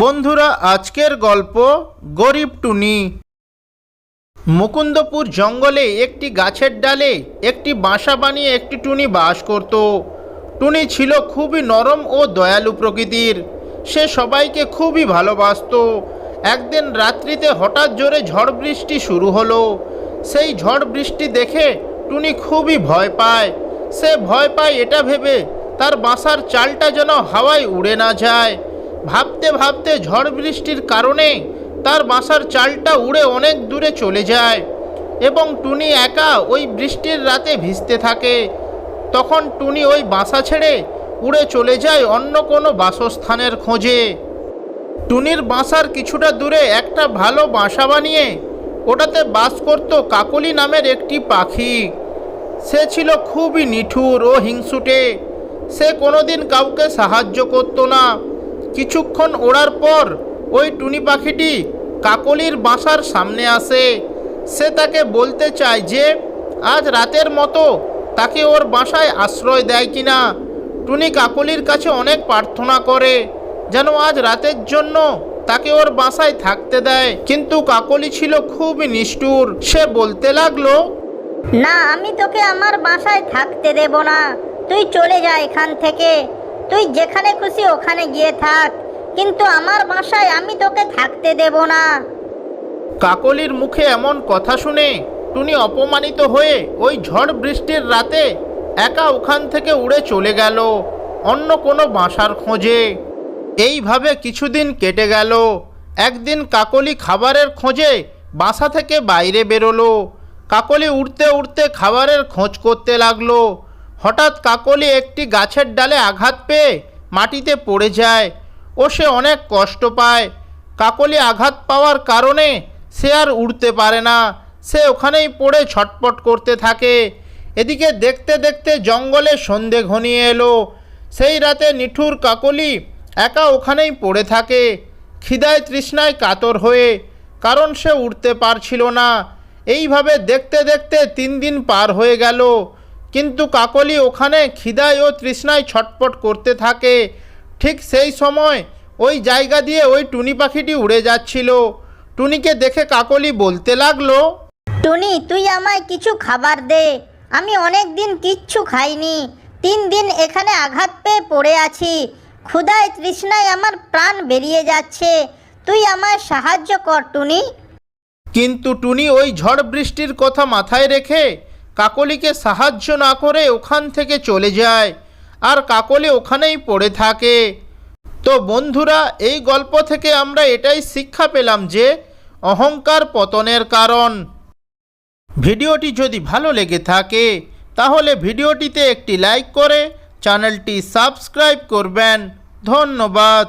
বন্ধুরা, আজকের গল্প গরিব টুনি। মুকুন্দপুর জঙ্গলে একটি গাছের ডালে একটি বাসা বানিয়ে একটি টুনি বাস করত। টুনি ছিল খুবই নরম ও দয়ালু প্রকৃতির। সে সবাইকে খুবই ভালোবাসত। একদিন রাত্রিতে হঠাৎ জোরে ঝড় বৃষ্টি শুরু হলো। সেই ঝড় বৃষ্টি দেখে টুনি খুবই ভয় পায়। সে ভয় পায় এটা ভেবে তার বাসার চালটা যেন হাওয়ায় উড়ে না যায়। ভাবতে ভাবতে ঝড় বৃষ্টির কারণে তার বাসার চালটা উড়ে অনেক দূরে চলে যায় এবং টুনি একা ওই বৃষ্টির রাতে ভিজতে থাকে। তখন টুনি ওই বাসা ছেড়ে উড়ে চলে যায় অন্য কোনো বাসস্থানের খোঁজে। টুনির বাসার কিছুটা দূরে একটা ভালো বাসা বানিয়ে ওটাতে বাস করত কাকলি নামের একটি পাখি। সে ছিল খুবই নিঠুর ও হিংসুটে। সে কোনোদিন কাউকে সাহায্য করতো না। কিছুক্ষণ ওড়ার পর ওই টুনি পাখিটি কাকলির বাসার সামনে আসে। সে তাকে বলতে চায় যে, আজ রাতের মতো তাকে ওর বাসায় আশ্রয় দেয় কিনা? টুনি কাকলির কাছে অনেক প্রার্থনা করে, যেন আজ রাতের জন্য তাকে ওর বাসায় থাকতে দেয়। কিন্তু কাকলি ছিল খুবই নিষ্ঠুর। সে বলতে লাগল, না, আমি তোকে আমার বাসায় থাকতে দেব না। তুই চলে যা এখান থেকে। তুই যেখানে খুশি ওখানে গিয়ে থাক, কিন্তু আমার বাসায় আমি তোকে থাকতে দেব না। কাকলির মুখে এমন কথা শুনে টুনি অপমানিত হয়ে ওই ঝড় বৃষ্টির রাতে একা ওখান থেকে উড়ে চলে গেল অন্য কোনো বাসার খোঁজে। এইভাবে কিছুদিন কেটে গেল। একদিন কাকলি খাবারের খোঁজে বাসা থেকে বাইরে বেরোলো। কাকলি উড়তে উড়তে খাবারের খোঁজ করতে লাগল। হঠাৎ কাকলি একটি গাছের ডালে আঘাত পেয়ে মাটিতে পড়ে যায় ও সে অনেক কষ্ট পায়। কাকলি আঘাত পাওয়ার কারণে সে আর উড়তে পারে না। সে ওখানেই পড়ে ছটপট করতে থাকে। এদিকে দেখতে দেখতে জঙ্গলে সন্ধে ঘনিয়ে এলো। সেই রাতে নিঠুর কাকলি একা ওখানেই পড়ে থাকে। খিদায় তৃষ্ণায় কাতর হয়ে, কারণ সে উঠতে পারছিল না। এইভাবে দেখতে দেখতে তিন দিন পার হয়ে গেল। কিন্তু কাকলি ওখানে খিদায় ও তৃষ্ণায় ছটপট করতে থাকে। ঠিক সেই সময় ওই জায়গা দিয়ে ওই টুনি পাখিটি উড়ে যাচ্ছিল। টুনিকে দেখে কাকলি বলতে লাগল টুনি তুই আমায় কিছু খাবার দে। আমি অনেক দিন কিচ্ছু খাইনি। তিন দিন এখানে আঘাত পেয়ে পড়ে আছি। ক্ষুধায় তৃষ্ণায় আমার প্রাণ বেরিয়ে যাচ্ছে। তুই আমায় সাহায্য কর টুনি। কিন্তু টুনি ওই ঝড় বৃষ্টির কথা মাথায় রেখে কাকলিকে সাহায্য না করে ওখান থেকে চলে যায়, আর কাকলি ওখানেই পড়ে থাকে। তো বন্ধুরা, এই গল্প থেকে আমরা এটাই শিক্ষা পেলাম যে, অহংকার পতনের কারণ। ভিডিওটি যদি ভালো লেগে থাকে, তাহলে ভিডিওটিতে একটি লাইক করে চ্যানেলটি সাবস্ক্রাইব করবেন। ধন্যবাদ।